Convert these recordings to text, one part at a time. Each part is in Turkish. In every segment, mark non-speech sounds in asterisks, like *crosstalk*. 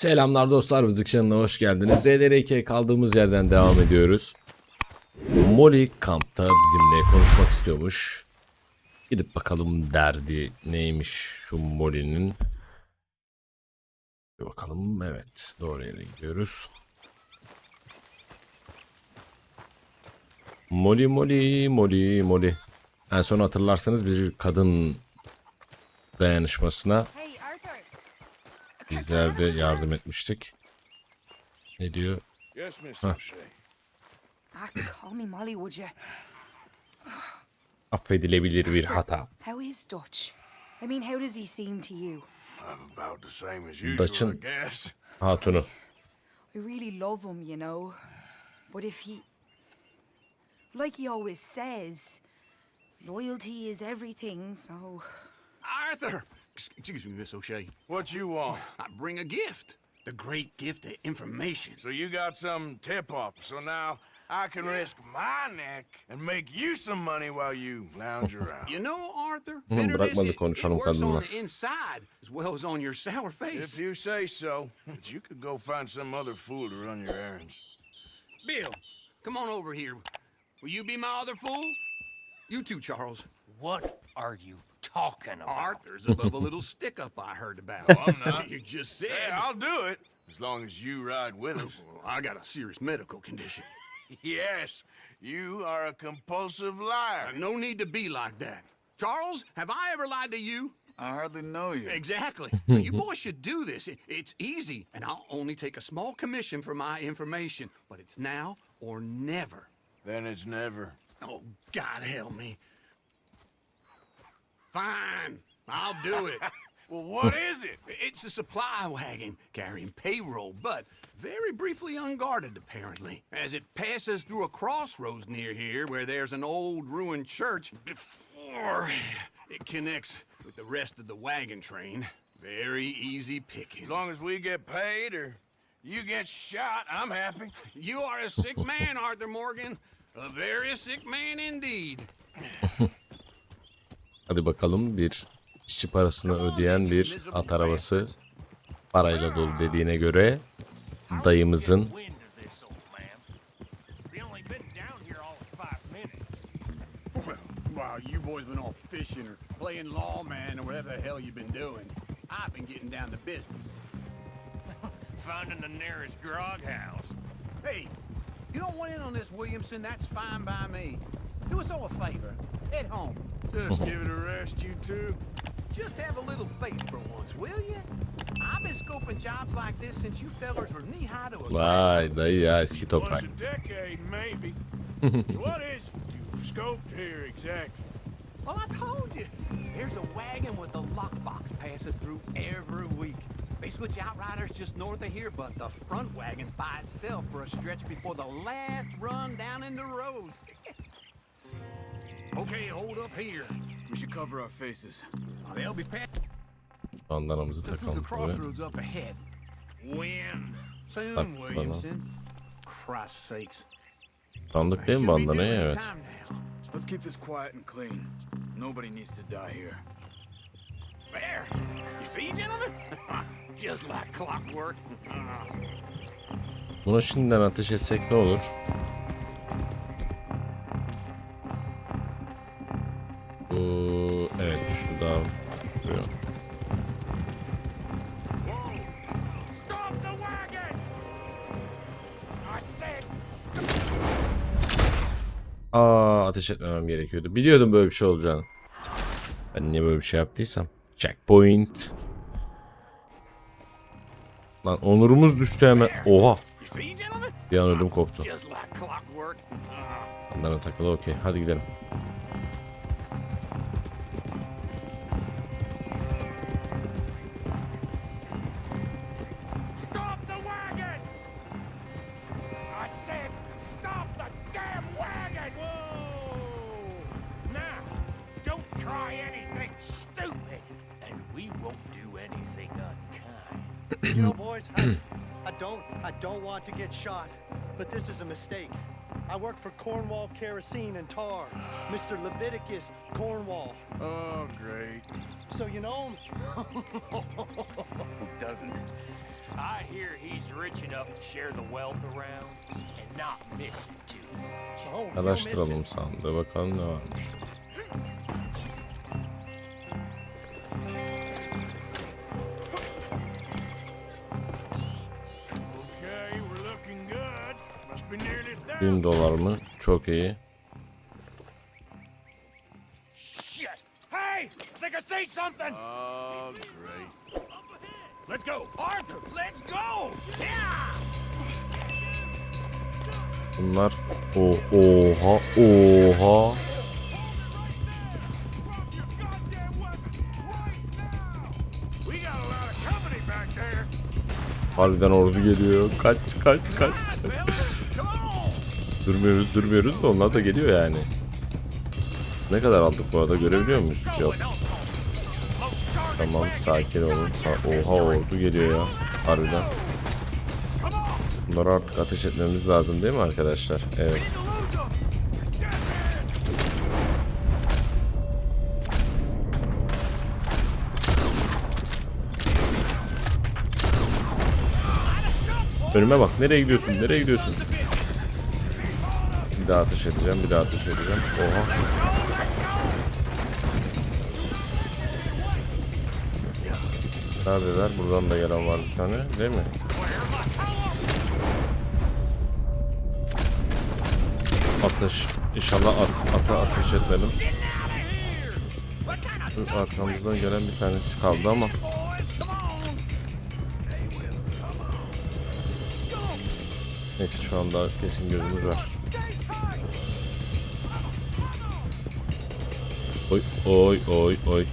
Selamlar dostlar, Vızık Şanı'na hoş geldiniz. RDR2'ye kaldığımız yerden devam ediyoruz. Molly kampta bizimle konuşmak istiyormuş. Gidip bakalım derdi neymiş şu Molly'nin. Bir bakalım, evet doğru yere gidiyoruz. Molly, Molly, Molly, Molly. En son hatırlarsanız bir kadın dayanışmasına. Bizler de yardım etmiştik. Ne diyor? Yes, Miss Huh. O'Shea. Ah, call me Molly, would you? Affedilebilir bir hata. How is Dutch? I mean, how does he seem to you? I'm about the same as usual, Dutch'ın I guess. hatunu. I really love him, you know. But if he. Like he always says, loyalty is everything, so. Arthur! Excuse me, Miss O'Shea. What you want? I bring a gift. The great gift of information. So you got some tip-off, so now I can risk my neck and make you some money while you lounge around. You know, Arthur, Hmm, bitterness, bırakmadı it, it works on the inside as well as on your sour face. if you say so, but you could go find some other fool to run your errands. Bill, come on over here. Will you be my other fool? You too, Charles. What are you talking about? Arthur's above a *laughs* little stick-up I heard about. I'm not. *laughs* you just said... Hey, I'll do it, as long as you ride with us. *laughs* I got a serious medical condition. yes, you are a compulsive liar. Uh, no need to be like that. Charles, have I ever lied to you? I hardly know you. Exactly. Now, you boys should do this. It- it's easy, and I'll only take a small commission for my information. But it's now or never. Then it's never. Oh, God help me. Fine, I'll do it. *laughs* Well, what is it? It's a supply wagon carrying payroll, but very briefly unguarded, apparently. As it passes through a crossroads near here where there's an old ruined church before it connects with the rest of the wagon train. Very easy picking. As long as we get paid or you get shot, I'm happy. You are a sick man, Arthur Morgan. A very sick man indeed. *laughs* Hadi bakalım bir işçi parasını ödeyen bir at arabası parayla dolu dediğine göre dayımızın Wind of this, old man. We only been down here all of five minutes. Well, while you boys been off fishing or playing lawman or whatever the hell you've been doing, I've been getting down to business. *laughs* Finding the nearest grog house. Hey, you don't want in on this, Williamson? That's fine by me. Do us all a favor. Head home. Just give it a rest, you two. Just have a little faith for once, will you? I've been scoping jobs like this since you fellers were knee high to a Vay dayı ya eski Once toprak. a decade, maybe. *laughs* so what is it you've scoped here exactly? Well, I told you. There's a wagon with a lockbox passes through every week. They switch outriders just north of here, but the front wagon's by itself for a stretch before the last run down in the roads. *laughs* okay, hold up here. We should cover our faces. They'll be through the takalım crossroads up ahead. When? Soon. Williamson. Christ's sakes. Sandık değil mi doing Evet. the time now. Let's keep this quiet and clean. Nobody needs to die here. There. You see, gentlemen? Just like clockwork. Buna şimdiden ateş etsek ne olur? Bu evet şu da Aa ateş etmemem gerekiyordu. Biliyordum böyle bir şey olacağını. Ben niye böyle bir şey yaptıysam. Checkpoint. Lan onurumuz düştü hemen. Oha. Bir an ödüm koptu. Onlara takılı okey. Hadi gidelim. I work for Cornwall Kerosene and Tar, Mr. Leviticus Cornwall. Oh, great. So you know him? *laughs* Who Doesn't. I hear he's rich enough to share the wealth around and not miss it too much. Oh, you'll miss Araştıralım it. sandığı bakalım ne varmış. 1000 dolar mı? Çok iyi. Oh, great. Let's go! Arthur, let's go! Yeah! Bunlar o oha oha. We got a lot of company back there. Harbiden ordu geliyor. Kaç kaç kaç. Durmuyoruz durmuyoruz da onlar da geliyor yani. Ne kadar aldık bu arada görebiliyor muyuz? Yok. Tamam sakin olun. Sa- Oha ordu geliyor ya. Harbiden. Bunları artık ateş etmemiz lazım değil mi arkadaşlar? Evet. Önüme bak. Nereye gidiyorsun? Nereye gidiyorsun? Daha ateş edeceğim. Bir daha ateş edeceğim. Oha. Neredeler? Buradan da gelen var bir tane. Değil mi? Ateş. İnşallah at, ata ateş etmedim. Arkamızdan gelen bir tanesi kaldı ama. Neyse şu anda kesin gözümüz var. Oi, oi, oi, oi.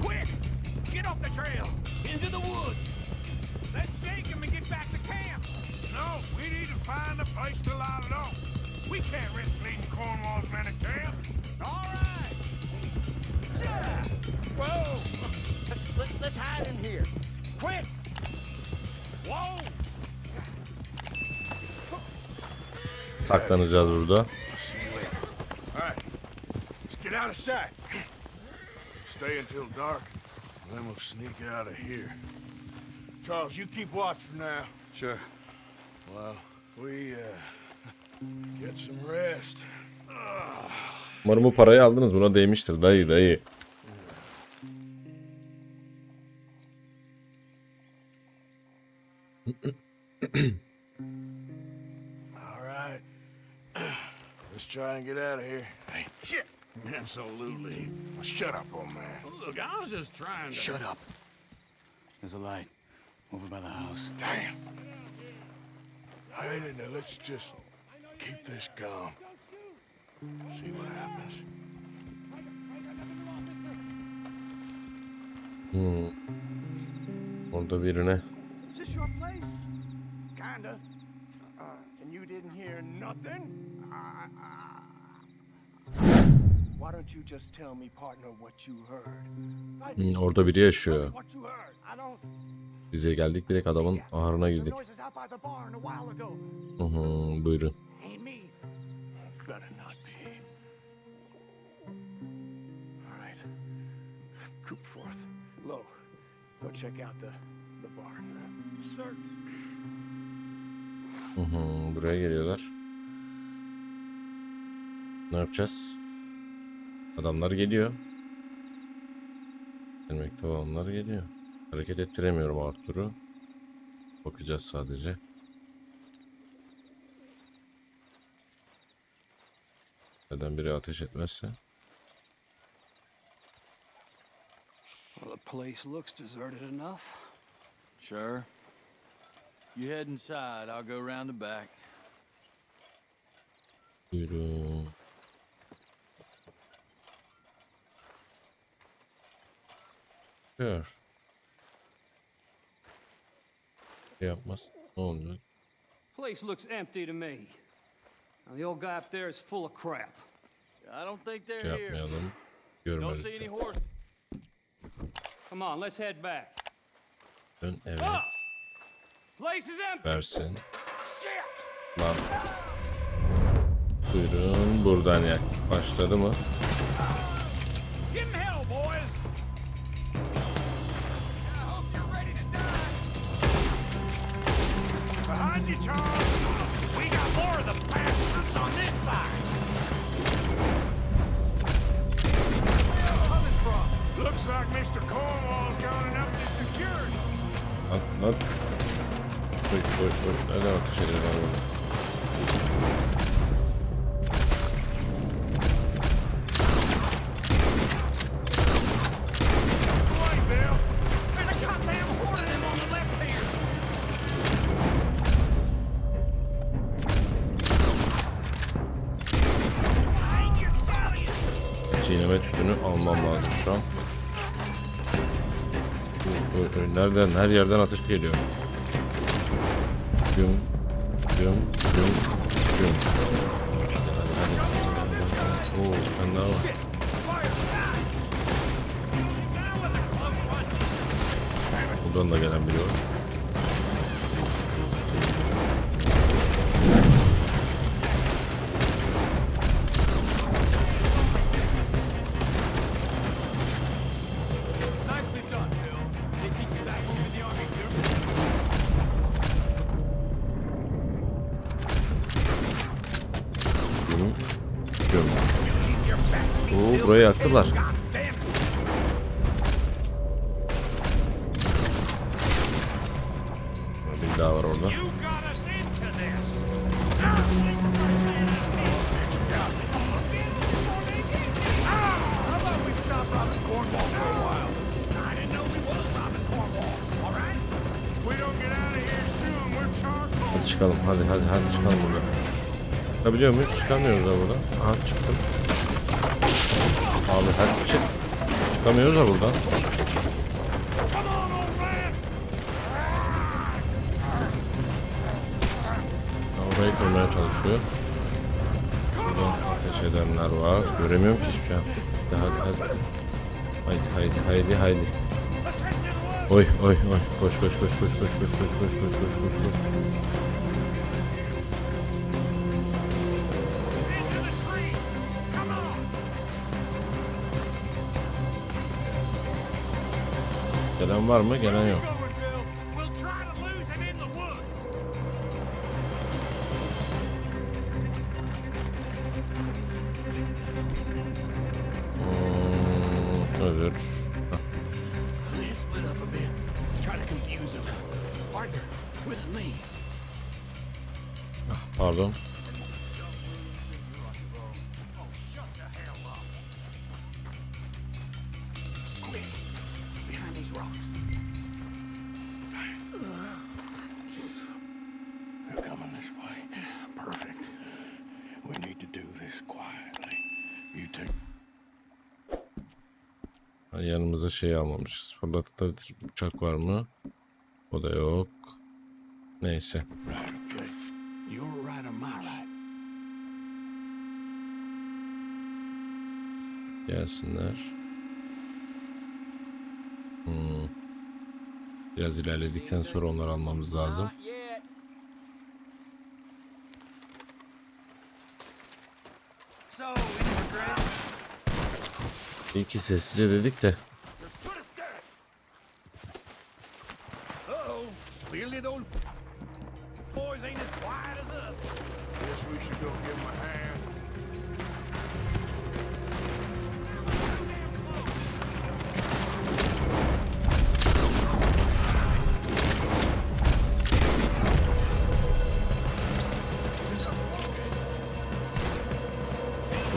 Quick! Get off the trail! Into the woods! Let's shake 'em and get back to camp. No, we need to find a place to hide it off. We can't risk leading Cornwall's men to camp. All right! Yeah! Whoa! *laughs* Let's hide in here. Saklanacağız burada. All right, let's get out of sight. Stay until dark, then we'll sneak out of here. Charles, you keep watch for now. Sure. Well, we uh, get some rest. Umarım bu parayı aldınız. Buna değmiştir dayı dayı. Absolutely. Shut up, old man. Look, I was just trying to. Shut up. There's a light over by the house. Damn. Hey, now let's just keep this calm. See what happens. Hmm. Orada birine. Is this your place? Kinda. Uh, and you didn't hear nothing? Uh, Why Hmm, orada biri yaşıyor. Bize geldik direkt adamın Some girdik. Hı hı, buyurun. Low. Go check out the the barn. Sir. Hı hı, buraya geliyorlar. Ne yapacağız? Adamlar geliyor. Gelmekte olanlar geliyor. Hareket ettiremiyorum Arthur'u. Bakacağız sadece. Neden biri ateş etmezse? Well, the place looks deserted enough. Sure. You head inside. I'll go round the back. Buyurun. Gör. Şey yapmaz. Ne oluyor? Place looks empty to me. Now, the old guy up there is full of crap. I don't think they're Şey here. yapmayalım. Don't see any Görmedik. horse. Come on, let's head back. Dön evet. Up! Place is empty. Versin. Lan. Buyurun buradan ya. Başladı mı? Behind you, Charles! We got more of the bastards on this side! Where are coming from? Looks like Mr. Cornwall's gone up to security. Up, up. Wait, wait, wait. I know what to change another one. Çiğneme tütünü almam lazım şu an. Nereden? Her yerden ateş geliyor. Güm. Güm. Güm. Güm. Hadi hadi. Oo, tane daha var. Buradan da gelen biri var. Soon, we're charcoal. Hadi çıkalım. Hadi hadi hadi çıkalım buradan. Çıkabiliyor muyuz? Çıkamıyoruz da buradan. Aha çıktım. Abi hadi çık. Çıkamıyoruz da buradan. Ha, Orayı kırmaya çalışıyor. Buradan ateş edenler var. Göremiyorum ki hiçbir şey. Hadi hadi hadi. Haydi haydi haydi haydi. Oy oy oy. Koş koş koş koş koş koş koş koş koş koş koş koş. Gelen var mı? Gelen yok. Yanımıza şey almamışız. Fırlatılabilir bıçak var mı? O da yok. Neyse. Gelsinler. Hmm. Biraz ilerledikten sonra onları almamız lazım. İki sessizce dedik de.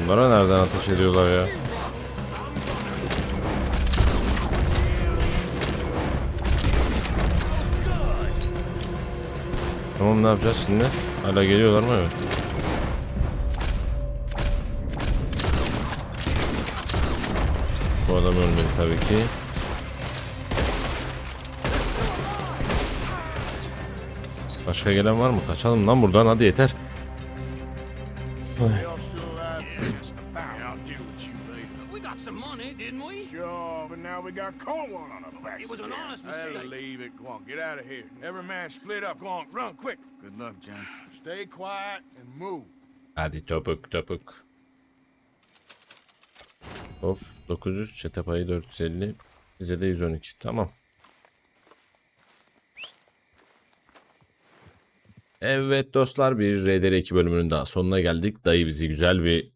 Bunlara nereden ateş ediyorlar ya? Tamam ne yapacağız şimdi? Hala geliyorlar mı? Evet. Bu adam ölmedi tabii ki. Başka gelen var mı? Kaçalım lan buradan hadi yeter. Y'all got Cornwall on our backs. It was an honest mistake. leave it. Go on, get out of here. Every man split up. Go on, run quick. Good luck, gents. Stay quiet and move. Hadi topuk topuk. Of 900 çete payı 450 bize de 112 tamam. Evet dostlar bir RDR2 bölümünün daha sonuna geldik. Dayı bizi güzel bir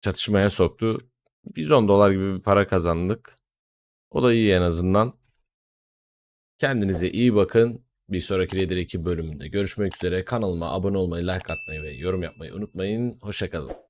çatışmaya soktu. Biz 10 dolar gibi bir para kazandık. O da iyi en azından. Kendinize iyi bakın. Bir sonraki RDR2 bölümünde görüşmek üzere. Kanalıma abone olmayı, like atmayı ve yorum yapmayı unutmayın. Hoşçakalın.